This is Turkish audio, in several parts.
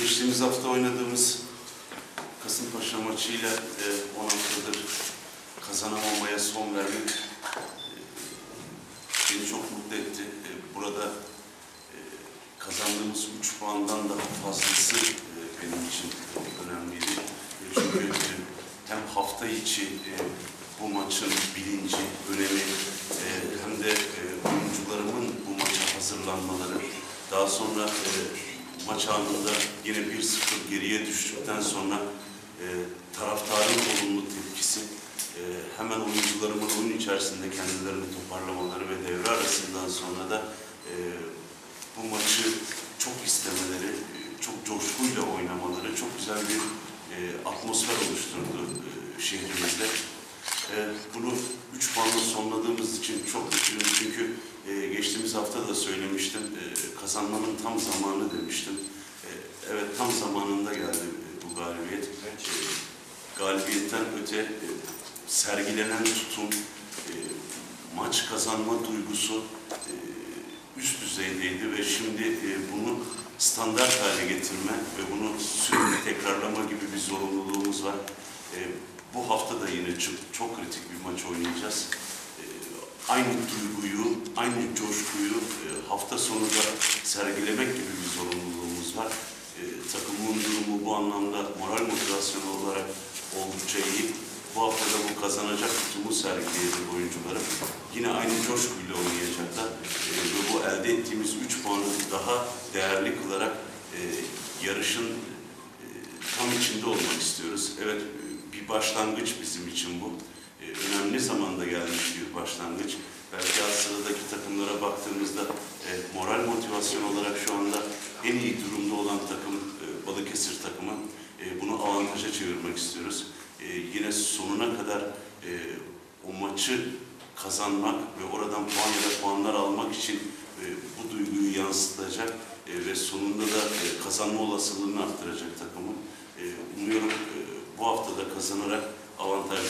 geçtiğimiz hafta oynadığımız Kasımpaşa maçıyla e, 10 haftadır kazanamamaya son vermek e, beni çok mutlu etti. E, burada e, kazandığımız 3 puandan daha fazlası e, benim için önemliydi. E, çünkü e, hem hafta içi e, bu maçın bilinci, önemi e, hem de e, oyuncularımın bu maça hazırlanmaları, daha sonra e, maç anında yine 1-0 geriye düştükten sonra e, taraftarın olumlu tepkisi, e, hemen oyuncularımın oyun içerisinde kendilerini toparlamaları ve devre arasından sonra da e, bu maçı çok istemeleri, çok coşkuyla oynamaları çok güzel bir e, atmosfer oluşturdu e, şehrimizde. E, bunu 3 puanla sonladığımız için çok mutluyum çünkü e, geçtiğimiz hafta da söylemiştim, e, kazanmanın tam zamanı demiştim. E, evet tam zamanında geldi e, bu galibiyet. E, galibiyetten öte sergilenen tutum, maç kazanma duygusu üst düzeydeydi ve şimdi bunu standart hale getirme ve bunu sürekli tekrarlama gibi bir zorunluluğumuz var. Bu hafta da yine çok, çok kritik bir maç oynayacağız. Aynı duyguyu, aynı coşkuyu e, hafta sonu da sergilemek gibi bir zorunluluğumuz var. E, takımın durumu bu anlamda moral motivasyonu olarak oldukça iyi. Bu hafta da bu kazanacak tutumu sergileyecek oyuncularım. Yine aynı coşkuyla oynayacaklar. E, ve bu elde ettiğimiz 3 puanı daha değerli kılarak e, yarışın tam içinde olmak istiyoruz. Evet bir başlangıç bizim için bu. E, önemli zamanda gelmiş bir başlangıç. Belki alt sıradaki takımlara baktığımızda e, moral motivasyon olarak şu anda en iyi durumda olan takım e, Balıkesir takımı. E, bunu avantaja çevirmek istiyoruz. E, yine sonuna kadar e, o maçı kazanmak ve oradan puan ya da puanlar almak için e, bu duyguyu yansıtacak e, ve sonunda da e, kazanma olasılığını arttıracak takımı. E, umuyorum e, bu hafta da kazanarak avantajlı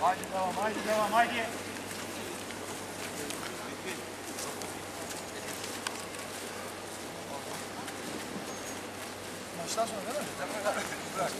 Haydi devam, haydi devam, haydi. Maçtan sonra değil mi? Bırak.